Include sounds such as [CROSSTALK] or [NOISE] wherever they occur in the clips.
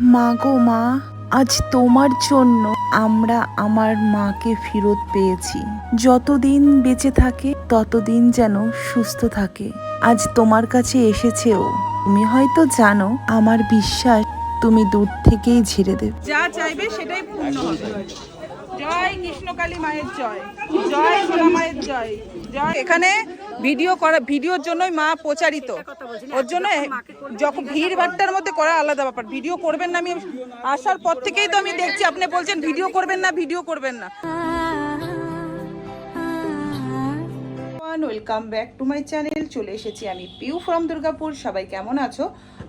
মা গো মা, আজ তোমার জন্য আমরা আমার মাকে ফেরত পেয়েছি। যতদিন বেঁচে থাকে, ততদিন যেন সুস্থ থাকে। আজ তোমার কাছে এসেছেও তুমি হয়তো জানো, আমার বিশ্বাস তুমি দূর থেকেই ঝেড়ে দেবে। যা চাইবে সেটাই পূর্ণ হবে। জয় কৃষ্ণকালী মায়ের জয়। জয় মায়ের জয়। জয়। এখানে ভিডিও করা ভিডিওর জন্যই মা প্রচারিত। ওর জন্য যখন ভিড় ভাট্টার মধ্যে করা আলাদা ব্যাপার। ভিডিও করবেন না আমি আসার পর থেকেই তো আমি দেখছি আপনি বলছেন ভিডিও করবেন না ভিডিও করবেন না। Welcome back to my channel চলে এসেছি আমি পিউ ফ্রম দুর্গাপুর সবাই কেমন আছো?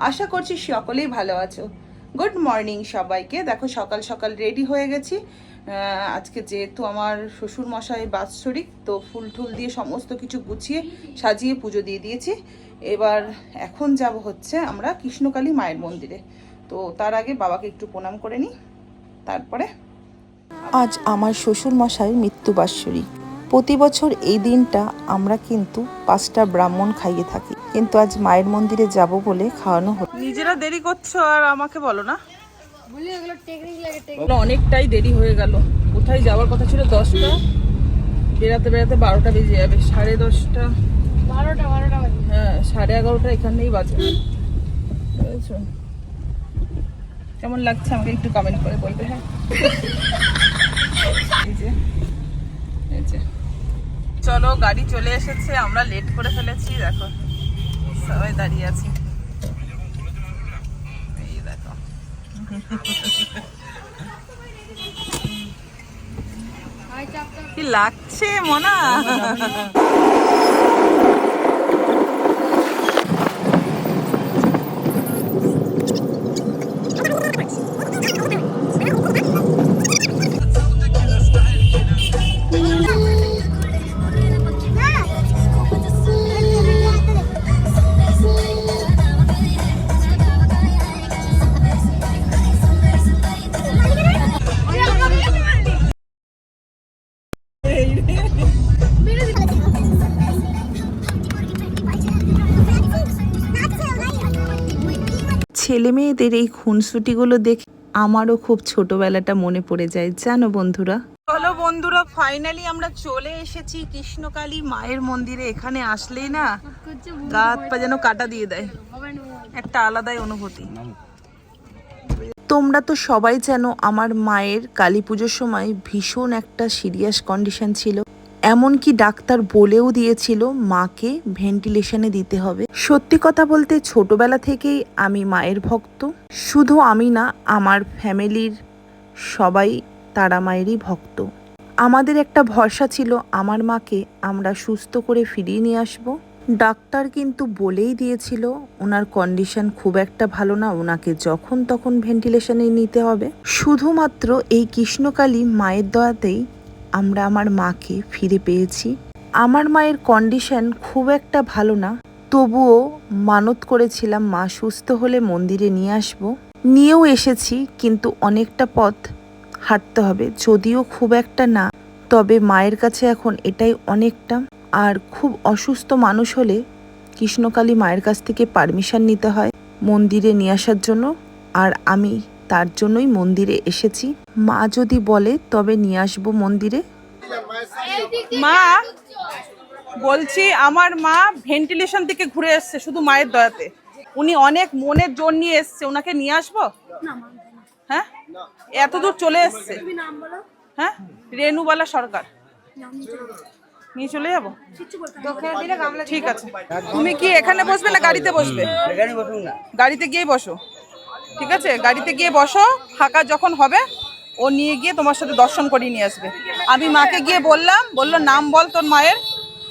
আশা করছি সকলেই ভালো আছো। গুড মর্নিং সবাইকে। দেখো সকাল সকাল রেডি হয়ে গেছি। আজকে যেহেতু আমার শ্বশুর মশাই বাৎসরিক তো ফুল টুল দিয়ে সমস্ত কিছু গুছিয়ে সাজিয়ে পুজো দিয়ে দিয়েছি। এবার এখন যাব হচ্ছে আমরা কৃষ্ণকালী মায়ের মন্দিরে। তো তার আগে বাবাকে একটু প্রণাম করে নিই তারপরে আজ আমার শ্বশুর মশাইয়ের মৃত্যুবার্ষিকী প্রতি বছর এই দিনটা আমরা কিন্তু পাঁচটা ব্রাহ্মণ খাইয়ে থাকি। কিন্তু আজ মায়ের মন্দিরে যাব বলে খাওয়ানো হলো নিজেরা দেরি করছ আর আমাকে বলো না। অনেকটাই দেরি হয়ে গেল। কোথায় যাওয়ার কথা ছিল? দশটা। বেড়াতে বেড়াতে বারোটা বেজে যাবে সাড়ে দশটা। বারোটা বারোটা বাজে। হ্যাঁ সাড়ে এগারোটা এখানেই বাজে। বুঝেছ? কেমন লাগছে? আমাকে একটু কমেন্ট করে বলবে হ্যাঁ? চলো গাড়ি চলে এসেছে আমরা লেট করে ফেলেছি দেখো। সবাই দাঁড়িয়ে আছি এই দেখো হাই চাপটা [LAUGHS] কি লাগছে মনা? [LAUGHS] ছেলে মেয়েদের এই খুনসুটিগুলো দেখে আমারও খুব ছোটবেলাটা মনে পড়ে যায়। জানো বন্ধুরা? চলো বন্ধুরা ফাইনালি আমরা চলে এসেছি কৃষ্ণকালী মায়ের মন্দিরে। এখানে আসলেই না গাত পা যেন কাটা দিয়ে দেয়। একটা আলাদাই অনুভূতি। তোমরা তো সবাই জানো আমার মায়ের কালী পুজোর সময় ভীষণ একটা সিরিয়াস কন্ডিশন ছিল। এমনকি ডাক্তার বলেও দিয়েছিল মাকে ভেন্টিলেশনে দিতে হবে। সত্যি কথা বলতে ছোটবেলা থেকেই আমি মায়ের ভক্ত। শুধু আমি না, আমার ফ্যামিলির সবাই তারা মায়েরই ভক্ত। আমাদের একটা ভরসা ছিল, আমার মাকে আমরা সুস্থ করে ফিরিয়ে নিয়ে আসব। ডাক্তার কিন্তু বলেই দিয়েছিল, ওনার কন্ডিশন খুব একটা ভালো না, ওনাকে যখন তখন ভেন্টিলেশনে নিতে হবে। শুধুমাত্র এই কৃষ্ণকালী মায়ের দয়াতেই আমরা আমার মাকে ফিরে পেয়েছি। আমার মায়ের কন্ডিশন খুব একটা ভালো না। তবুও মানত করেছিলাম, মা সুস্থ হলে মন্দিরে নিয়ে আসব। নিয়েও এসেছি, কিন্তু অনেকটা পথ হাঁটতে হবে। যদিও খুব একটা না, তবে মায়ের কাছে এখন এটাই অনেকটা। আর খুব অসুস্থ মানুষ হলে কৃষ্ণকালী মায়ের কাছ থেকে পারমিশন নিতে হয় মন্দিরে নিয়ে আসার জন্য। আর আমি তার জন্যই মন্দিরে এসেছি। মা যদি বলে তবে নিয়ে আসব মন্দিরে। মা বলছি আমার মা ভেন্টিলেশন থেকে ঘুরে এসছে শুধু মায়ের দয়াতে। উনি অনেক মনের জোর নিয়ে এসছে। ওনাকে নিয়ে আসব? হ্যাঁ? এত দূর চলে এসছে? হ্যাঁ? রেনুবালা সরকার। নিয়ে চলে যাব? ঠিক আছে। তুমি কি এখানে বসবে না গাড়িতে বসবে? গাড়িতে গিয়ে বসো। ঠিক আছে? গাড়িতে গিয়ে বসো ফাঁকা যখন হবে ও নিয়ে গিয়ে তোমার সাথে দর্শন করিয়ে নিয়ে আসবে। আমি মাকে গিয়ে বললাম বলল নাম বল তোর মায়ের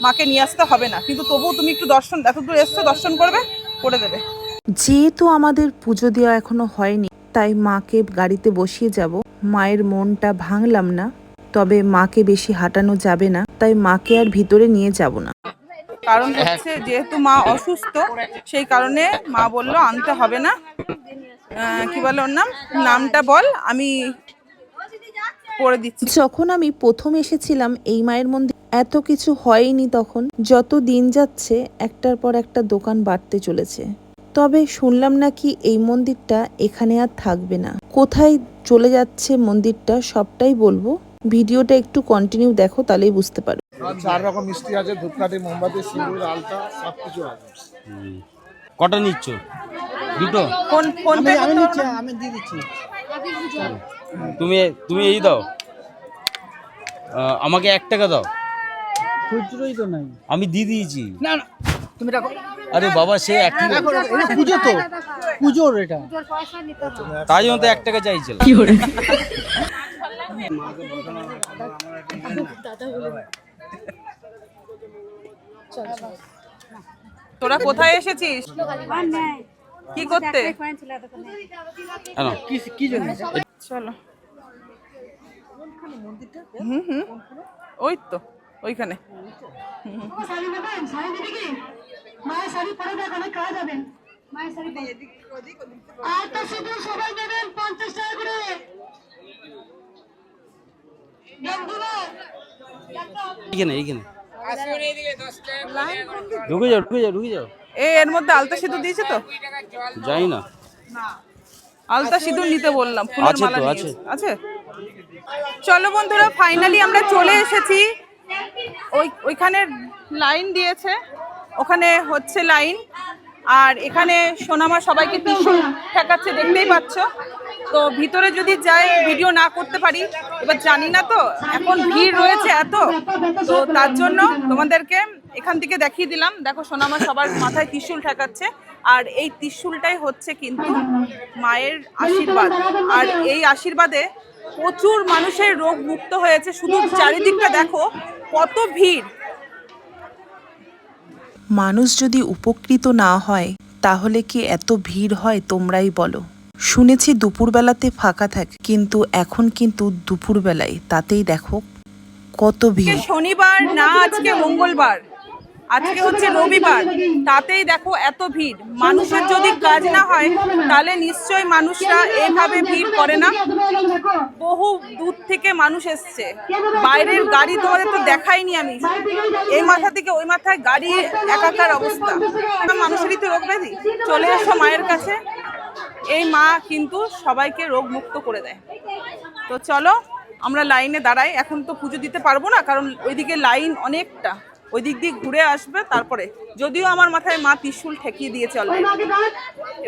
মাকে নিয়ে আসতে হবে না। কিন্তু তবুও তুমি একটু দর্শন এত দূর এসছো দর্শন করবে করে দেবে। যেহেতু আমাদের পুজো দেওয়া এখনও হয়নি তাই মাকে গাড়িতে বসিয়ে যাব। মায়ের মনটা ভাঙলাম না তবে মাকে বেশি হাঁটানো যাবে না তাই মাকে আর ভিতরে নিয়ে যাব না। কারণ হচ্ছে যেহেতু মা অসুস্থ সেই কারণে মা বলল আনতে হবে না। কি বলে ওর নাম? নামটা বল আমি করে দিচ্ছি। যখন আমি প্রথম এসেছিলাম এই মায়ের মন্দির এত কিছু হয়নি তখন। যত দিন যাচ্ছে একটার পর একটা দোকান বাড়তে চলেছে। তবে শুনলাম নাকি এই মন্দিরটা এখানে আর থাকবে না। কোথায় চলে যাচ্ছে মন্দিরটা সবটাই বলব। ভিডিওটা একটু কন্টিনিউ দেখো তাহলেই বুঝতে পারো আর চার রকম মিষ্টি আছে ধূপকাঠি মোমবাতি সিঁদুর আলতা সব কিছু আছে। কটা নিচ্ছ? দুটো? আমি দিয়ে দিচ্ছি। তুমি তুমি এই দাও। আমাকে এক টাকা দাও। খুচরোই তো নাই। আমি দিয়ে দিয়েছি। না না তুমি রাখো। আরে বাবা সে এটা পুজো তো। পুজোর এটা। তাই জন্য তো এক টাকা চাইছিল তোরা কোথায় এসেছিস? কি করতে? কি জন্য? চলো। হুম হুম। ওই তো ওইখানে। এইখানে এইখানে ঢুকে যাও ঢুকে যাও ঢুকে যাও। এ এর মধ্যে আলতা সিঁদুর দিয়েছে তো? যাই না। আলতা সিঁদুর নিতে বললাম ফুলের আছে মালা তো, আছে। আছে? চলো বন্ধুরা ফাইনালি আমরা চলে এসেছি। ওই ওইখানে লাইন দিয়েছে। ওখানে হচ্ছে লাইন। আর এখানে সোনামা সবাইকে টিস্যু ঠেকাচ্ছে দেখতেই পাচ্ছ। তো ভিতরে যদি যাই, ভিডিও না করতে পারি, এবার জানি না তো, এখন ভিড় রয়েছে এত, তো তার জন্য তোমাদেরকে এখান থেকে দেখিয়ে দিলাম। দেখো, সোনামা সবার মাথায় ত্রিশূল ঠেকাচ্ছে, আর এই ত্রিশূলটাই হচ্ছে কিন্তু মায়ের আশীর্বাদ। আর এই আশীর্বাদে প্রচুর মানুষের রোগ মুক্ত হয়েছে, শুধু চারিদিকটা দেখো, কত ভিড়। মানুষ যদি উপকৃত না হয়, তাহলে কি এত ভিড় হয় তোমরাই বলো? শুনেছি দুপুরবেলাতে ফাঁকা থাকে, কিন্তু এখন কিন্তু দুপুরবেলায়, তাতেই দেখো কত ভিড়। শনিবার, না আজকে মঙ্গলবার, আজকে হচ্ছে রবিবার, তাতেই দেখো এত ভিড়। মানুষের যদি কাজ না হয়, তাহলে নিশ্চয়ই মানুষরা এইভাবে ভিড় করে না। বহু দূর থেকে মানুষ এসছে। বাইরের গাড়ি তোমাদের তো দেখাইনি আমি। এই মাথা থেকে ওই মাথায় গাড়ি একাকার অবস্থা। মানুষেরই তো রোগ ব্যাধি। চলে এসো মায়ের কাছে। এই মা কিন্তু সবাইকে রোগ মুক্ত করে দেয়। তো চলো, আমরা লাইনে দাঁড়াই। এখন তো পুজো দিতে পারব না, কারণ ওইদিকে লাইন অনেকটা। ওই দিক দিয়ে ঘুরে আসবে তারপরে। যদিও আমার মাথায় মা ত্রিশূল ঠেকিয়ে দিয়ে চলে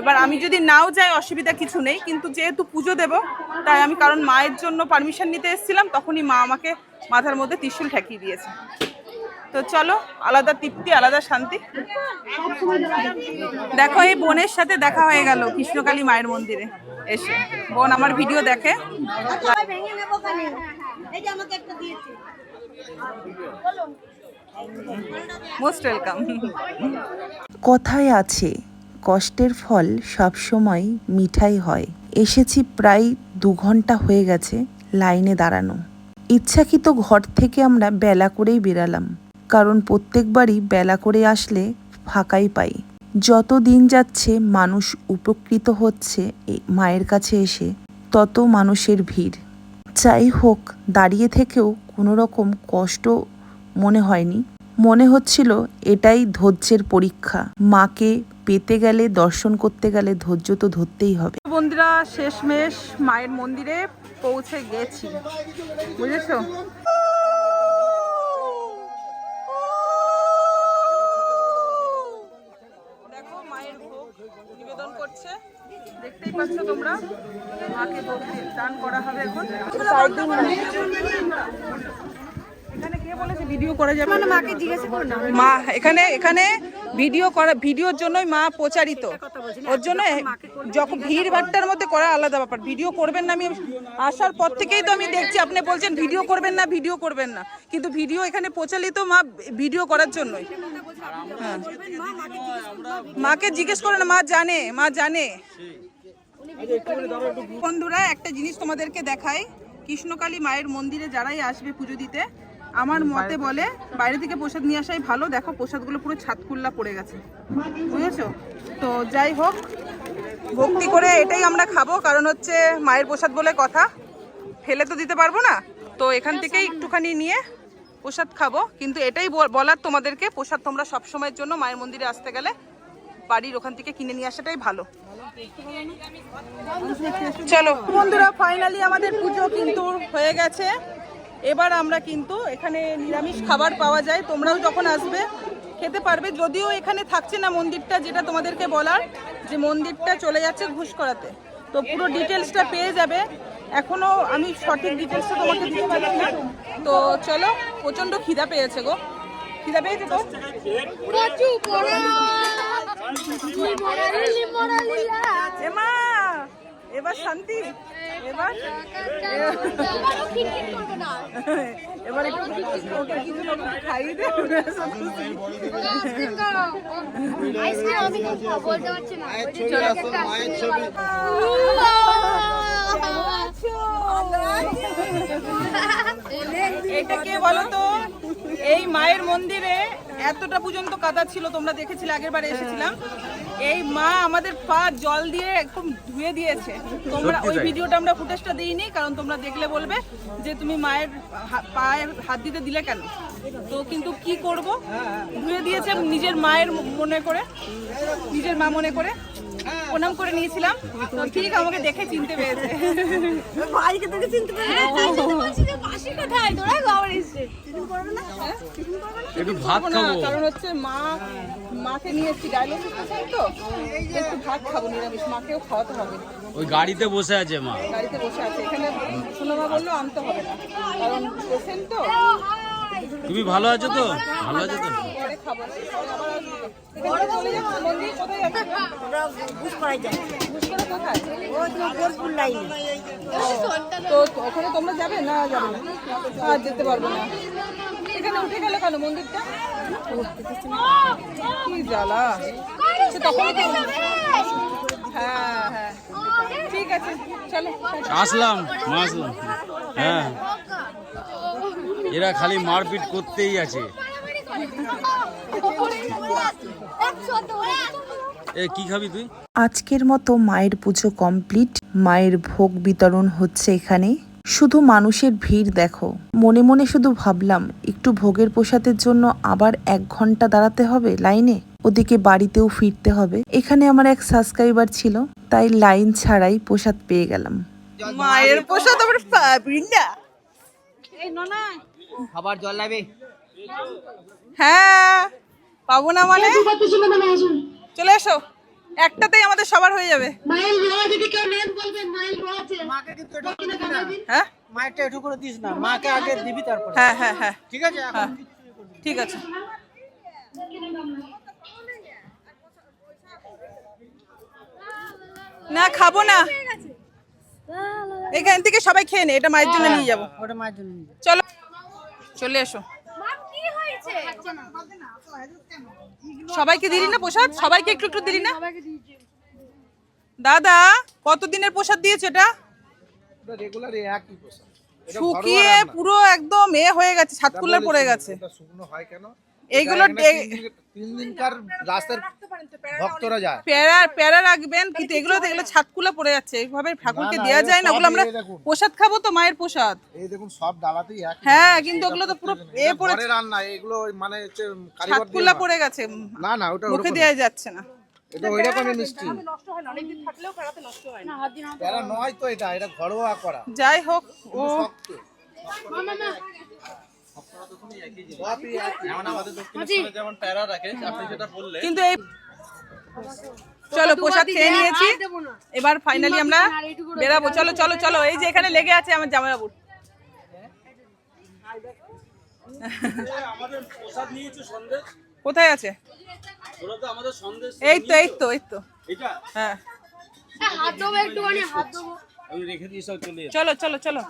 এবার আমি যদি নাও যাই, অসুবিধা কিছু নেই। কিন্তু যেহেতু পুজো দেব, তাই আমি কারণ মায়ের জন্য পারমিশন নিতে এসেছিলাম, তখনই মা আমাকে মাথার মধ্যে ত্রিশূল ঠেকিয়ে দিয়েছে। তো চলো, আলাদা তৃপ্তি, আলাদা শান্তি। দেখো, এই বোনের সাথে দেখা হয়ে গেল কৃষ্ণকালী মায়ের মন্দিরে। এসে। বোন আমার ভিডিও দেখে। কথায় আছে, কষ্টের ফল সবসময় মিঠাই হয়। এসেছি প্রায় দু ঘণ্টা হয়ে গেছে লাইনে দাঁড়ানো। ইচ্ছাকৃত ঘর থেকে আমরা বেলা করেই বেরালাম। কারণ প্রত্যেকবারই বেলা করে আসলে ফাঁকাই পাই। যত দিন যাচ্ছে, মানুষ উপকৃত হচ্ছে মায়ের কাছে এসে, তত মানুষের ভিড়। যাই হোক দাঁড়িয়ে থেকেও কোনো রকম কষ্ট মনে হয়নি। মনে হচ্ছিল এটাই ধৈর্যের পরীক্ষা। মাকে পেতে গেলে, দর্শন করতে গেলে ধৈর্য তো ধরতেই হবে। বন্ধুরা, শেষমেশ মায়ের মন্দিরে পৌঁছে গেছি। বুঝেছ? পাচ্ছ তোমরা? মাকে দান করা হবে এখন। এখানে কে বলেছে ভিডিও করা যাবে? না মাকে জিজ্ঞাসা করো না। মা এখানে এখানে ভিডিও করা ভিডিওর জন্যই মা প্রচারিত। ওর জন্য যখন ভিড় ভাট্টার মধ্যে করা আলাদা ব্যাপার। ভিডিও করবেন না আমি আসার পর থেকেই তো আমি দেখছি আপনি বলছেন ভিডিও করবেন না ভিডিও করবেন না। কিন্তু ভিডিও এখানে প্রচালিত মা ভিডিও করার জন্যই। হ্যাঁ। মাকে জিজ্ঞেস করে না। মা জানে মা জানে। বন্ধুরা একটা জিনিস তোমাদেরকে দেখাই। কৃষ্ণকালী মায়ের মন্দিরে যারাই আসবে পুজো দিতে আমার মতে বলে বাইরে থেকে প্রসাদ নিয়ে আসাই ভালো। দেখো প্রসাদগুলো পুরো ছাতকুল্লা পড়ে গেছে। বুঝেছ? তো যাই হোক ভক্তি করে এটাই আমরা খাব। কারণ হচ্ছে মায়ের প্রসাদ বলে কথা। ফেলে তো দিতে পারব না। তো এখান থেকেই একটুখানি নিয়ে প্রসাদ খাব। কিন্তু এটাই বল- বলার তোমাদেরকে প্রসাদ তোমরা সব সময়ের জন্য মায়ের মন্দিরে আসতে গেলে বাড়ির ওখান থেকে কিনে নিয়ে আসাটাই ভালো। চলো। বন্ধুরা ফাইনালি আমাদের পুজো কিন্তু হয়ে গেছে। এবার আমরা কিন্তু এখানে নিরামিষ খাবার পাওয়া যায়। তোমরাও যখন আসবে খেতে পারবে। যদিও এখানে থাকছে না মন্দিরটা যেটা তোমাদেরকে বলার যে মন্দিরটা চলে যাচ্ছে ঘুষ করাতে। তো পুরো ডিটেলসটা পেয়ে যাবে। এখনও আমি সঠিক ডিটেলসটা তোমাকে দিতে পারছি না। তো চলো প্রচণ্ড খিদা পেয়েছে গো। খিদা পেয়েছে তো? এমা এবার শান্তি এবার এবার একটু ওকে কিছু খাইয়ে দে এটা কে বলো এই মায়ের মন্দিরে এতটা পর্যন্ত কাদা ছিল তোমরা দেখেছিলে আগের বারে এসেছিলাম। এই মা আমাদের পা জল দিয়ে একদম ধুয়ে দিয়েছে। তোমরা ওই ভিডিওটা আমরা ফুটেজটা দিইনি কারণ তোমরা দেখলে বলবে যে তুমি মায়ের হা- পায়ে হাত দিতে দিলে কেন? তো কিন্তু কি করব? ধুয়ে দিয়েছে নিজের মায়ের মনে করে নিজের মা মনে করে। প্রণাম করে নিয়েছিলাম। তো ঠিক আমাকে দেখে চিনতে পেরেছে। ভাইকে তোকে চিনতে কারণ হচ্ছে মা মাকে নিয়ে এসেছি। ডায়ালিসিস পেশেন্ট তো? একটু ভাত খাব নিরামিষ। মাকেও খাওয়াতে হবে। ওই গাড়িতে বসে আছে মা। গাড়িতে বসে আছে। এখানে সোনামা বলল আনতে হবে না। কারণ পেশেন্ট তো। তুমি ভালো আছো তো? ভালো আছো তো? তোমার বোলপুর লাইনে তো ওখানে তোমরা যাবে না যাবে না? আর যেতে পারব না। এখানে উঠে গেল কেন মন্দিরটা? কি জ্বালা। সে তখন হ্যাঁ হ্যাঁ। ঠিক আছে চলো। আসলাম আসলাম। হ্যাঁ। এরা খালি মারপিট করতেই আছে। এ কি খাবি তুই? আজকের মতো মায়ের পুজো কমপ্লিট। মায়ের ভোগ বিতরণ হচ্ছে এখানে। শুধু মানুষের ভিড় দেখো। মনে মনে শুধু ভাবলাম একটু ভোগের প্রসাদের জন্য আবার এক ঘণ্টা দাঁড়াতে হবে লাইনে? ওদিকে বাড়িতেও ফিরতে হবে। এখানে আমার এক সাবস্ক্রাইবার ছিল তাই লাইন ছাড়াই প্রসাদ পেয়ে গেলাম। মায়ের প্রসাদ পাবি না খাবার জল লাগবে। হ্যাঁ পাবো না মানে? চলে এসো। একটাতেই আমাদের সবার হয়ে যাবে। হ্যাঁ? মায়েরটা একটু করে দিস না। মাকে আগে দিবি তারপরে। হ্যাঁ হ্যাঁ হ্যাঁ। ঠিক আছে এখন ঠিক আছে। না খাব না। এখান থেকে সবাই খেয়ে নে এটা মায়ের জন্য নিয়ে যাব। ওটা মায়ের জন্য চলো। চলে এসো। মাম কি হয়েছে? সবাইকে দিলি না প্রসাদ? সবাইকে একটু একটু দিলি না? দাদা কতদিনের প্রসাদ দিয়েছে এটা? শুকিয়ে পুরো একদম এ হয়ে গেছে ছাতকুলার পড়ে গেছে। শুকনো হয় কেন? এইগুলো তিন দিনকার রাস্তার ভক্তরা যায়। প্যারা প্যারা রাখবেন কিন্তু এগুলো এগুলো ছাতকুলা পড়ে যাচ্ছে। এইভাবে ঠাকুরকে দেওয়া যায় না ওগুলো আমরা প্রসাদ খাব তো মায়ের প্রসাদ। এই দেখুন সব ডালাতেই এক হ্যাঁ কিন্তু ওগুলো তো পুরো এ পড়ে রান্না এগুলো মানে ছাতকুলা পড়ে গেছে। না না ওটা মুখে ওরকম দেওয়া যাচ্ছে না। এটা ওই রকমই মিষ্টি নষ্ট হয় না অনেকদিন থাকলেও নষ্ট হয় না। এরা নয় তো এটা এটা ঘরোয়া করা। যাই হোক ও একই। কিন্তু এই চলো প্রসাদ খেয়ে নিয়েছি। এবার ফাইনালি আমরা বেরাবো। চলো চলো চলো এই যে এখানে লেগে আছে আমার জামাইবাবুর কোথায় আছে? এই তো এই তো এই তো। হ্যাঁ। হাত একটুখানি হাত দেবো আমি রেখে দিয়ে সব চলে চলো চলো।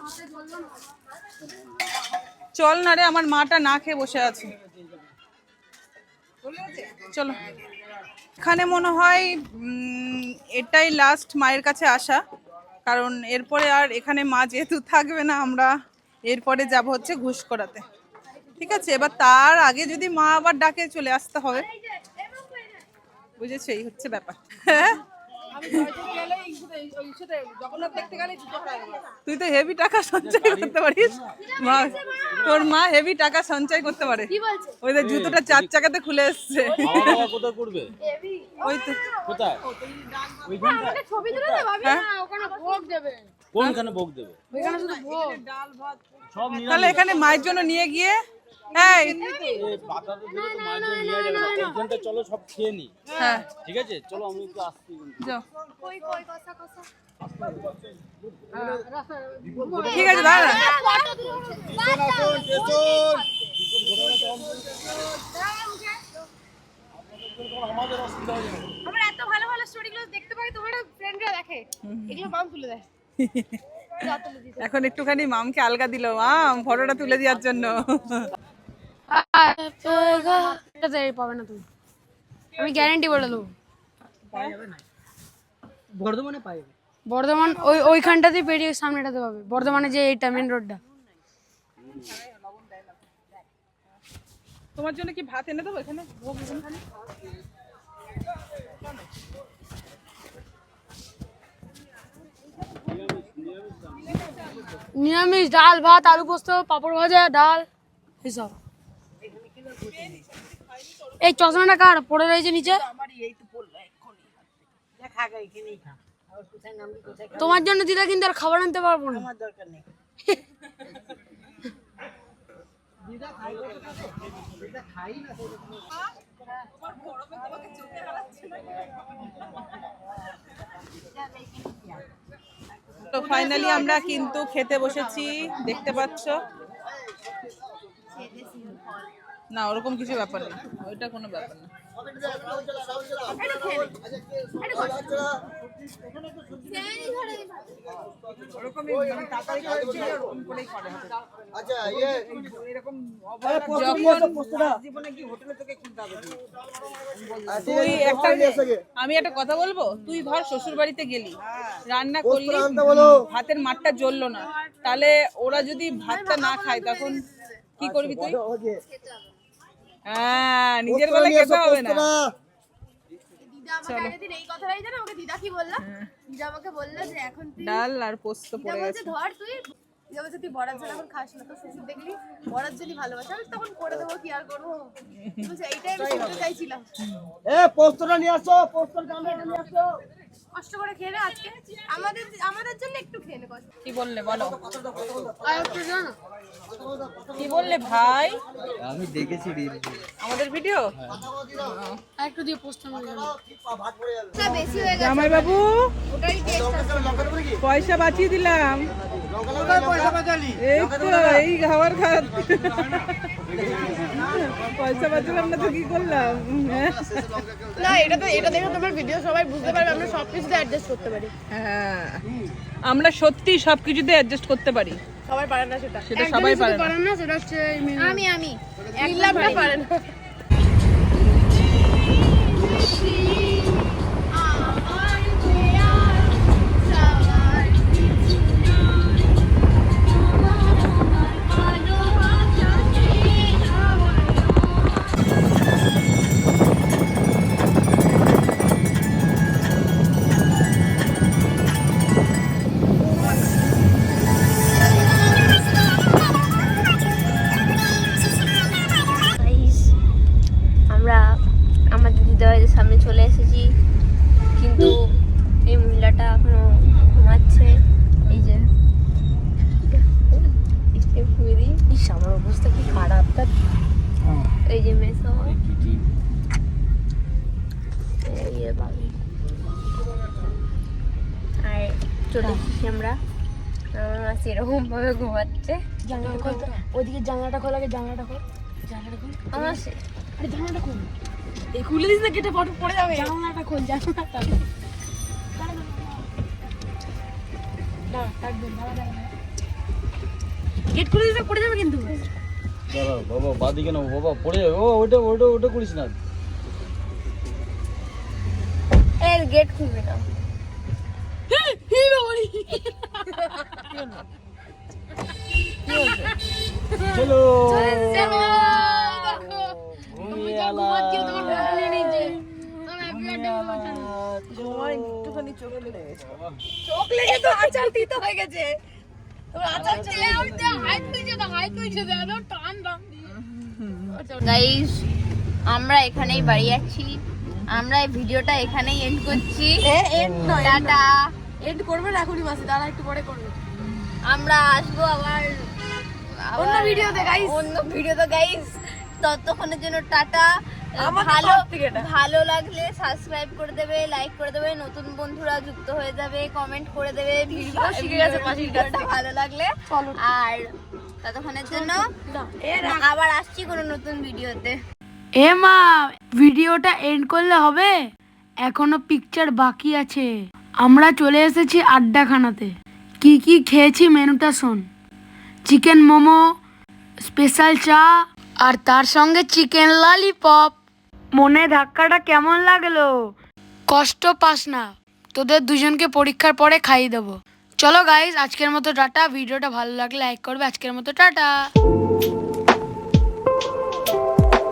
চলো না রে, আমার মাটা না খেয়ে বসে আছে। চলো। এখানে মনে হয় এটাই লাস্ট মায়ের কাছে আসা। কারণ এরপরে আর এখানে মা যেহেতু থাকবে না, আমরা এরপরে যাব হচ্ছে ঘুষ করাতে। ঠিক আছে? এবার তার আগে যদি মা আবার ডাকে চলে আসতে হবে। বুঝেছ? এই হচ্ছে ব্যাপার। হ্যাঁ তুই তো হেভি টাকা সঞ্চয় করতে পারিস। মা তোর মা হেভি টাকা সঞ্চয় করতে পারে। ওই যে জুতোটা চার চাকাতে খুলে এসছে। কোথায় করবে ওই তো কোথায়? ছবি তুলে দে ভাবি না ওখানে ভোগ দেবে। কোনখানে ভোগ দেবে? ওখানে শুধু ভোগ। সব তাহলে এখানে মায়ের জন্য নিয়ে গিয়ে চলো সব খেয়ে নি। হ্যাঁ। ঠিক আছে? চলো আমি একটু আসছি কিন্তু। যাও। কই কই কসা কসা ঠিক আছে দাঁড়া। আমরা এত ভালো ভালো স্টোরিগুলো দেখতে পাই তোমার ফ্রেন্ডরা দেখে। এগুলো মাম তুলে দেয়। [LAUGHS] এখন একটুখানি মামকে আলগা দিল। মাম ফটোটা তুলে দেওয়ার জন্য। পাবে না তুমি। আমি গ্যারান্টি বলে দেবো। বর্ধমানে পাই বর্ধমান ওই ওইখানটাতেই পেরিয়ে সামনেটাতে পাবে। বর্ধমানে যে এইটা মেন রোডটা তোমার জন্য কি ভাত এনে দেবো এখানে ভোগ এখানে? নিরামিষ, ডাল, ভাত, আলু পোস্ত, পাপড় ভাজা, ডাল। এসব এই চশমাটা কার? পড়ে রয়েছে নিচে। তোমার জন্য দিদা কিন্তু আর খাবার আনতে পারব না? তো ফাইনালি আমরা কিন্তু খেতে বসেছি দেখতে পাচ্ছ না ওরকম কিছু ব্যাপার নেই ওইটা কোনো ব্যাপার না আমি একটা কথা বলব? তুই ধর শ্বশুর বাড়িতে গেলি রান্না করলি ভাতের মাঠটা জ্বললো না। তাহলে ওরা যদি ভাতটা না খায় তখন কি করবি তুই? হ্যাঁ নিজের বেলা খেতে হবে না। দিদা আমাকে আগের এই কথাটাই জানো আমাকে দিদা কি বলল? দিদা আমাকে বলল যে এখন তুই ডাল আর পোস্ত পড়ে বলছে ধর তুই দিদা বলছে তুই বড়ার জন্য এখন খাস না তো শ্বশুর দেখলি বড়ার জন্যই ভালোবাসে আমি তখন করে দেবো কি আর করব? বলছে এইটাই আমি শুনতে চাইছিলাম। এ পোস্তটা নিয়ে আসো পোস্তর গামলাটা নিয়ে আসো। কষ্ট করে খেয়ে নে আজকে। আমাদের আমাদের জন্য একটু খেয়ে নে কষ্ট। কি বললে বলো। আর একটু জানো? কি বললে ভাই? আমি দেখেছি আমাদের ভিডিও একটু দিয়ে পোস্ট হয়ে জামাই বাবু পয়সা বাঁচিয়ে দিলাম। এই তো এই খাবার খাত পয়সা বাঁচালাম না তো কি করলাম? হ্যাঁ? না এটা তো এটা দেখে তোমার ভিডিও সবাই বুঝতে পারবে আমরা সব কিছুতে অ্যাডজাস্ট করতে পারি। হ্যাঁ। আমরা সত্যি সবকিছুতে অ্যাডজাস্ট করতে পারি। সবাই পারে না সেটা। সেটা সবাই পারে না। সেটা হচ্ছে আমি আমি। এক একদমটা পারে না। এই যে বাবি আর চলে এসেছি আমরা আমার মা সেরকম ভাবে ঘুমাচ্ছে। জানলাটা খোল। তো। ওইদিকে জানলাটা খোল আগে জানলাটা খোল। জানলাটা খোল। আমার আরে জানলাটা খোল। এই খুলে দিস না কেটে ফটো পড়ে যাবে। জানলাটা খোল জানলাটা গেট খুলে দিস না পড়ে যাবে কিন্তু। বাবা বাদিকে না বাবা পড়ে যাবে। ও ওটা ওটা ওটা করিস না। গেট খুলবে না চলো একটুখানি চোখে লেগেছে চোখ লেগে তো আচার তিতো হয়ে গেছে গাইস আমরা এখানেই বাড়ি যাচ্ছি আমরা এই ভিডিওটা এখানেই এন্ড করছি। টাটা। এন্ড করবে না এখনই মাসি দাঁড়া একটু পরে করবে। আমরা আসব আবার অন্য ভিডিওতে, guys। অন্য ভিডিওতে গাইস ততক্ষণের জন্য টাটা। ভালো। ভালো লাগলে সাবস্ক্রাইব করে দেবে লাইক করে দেবে নতুন বন্ধুরা যুক্ত হয়ে যাবে কমেন্ট করে দেবে ভিডিও শিখে গেছে মাসির ভিডিওটা ভালো লাগলে। আর ততক্ষণের জন্য আবার আসছি কোনো নতুন ভিডিওতে। এ মা, ভিডিওটা এন্ড করলে হবে? এখনও পিকচার বাকি আছে। আমরা চলে এসেছি আড্ডাখানাতে। কি কি খেয়েছি মেনুটা শোন। চিকেন মোমো স্পেশাল চা, আর তার সঙ্গে চিকেন ললিপপ মনে ধাক্কাটা কেমন লাগল? কষ্ট পাস না। তোদের দুজনকে পরীক্ষার পরে খাইয়ে দেবো। চলো গাইজ আজকের মতো টাটা। ভিডিওটা ভালো লাগলে লাইক করবে। আজকের মতো টাটা।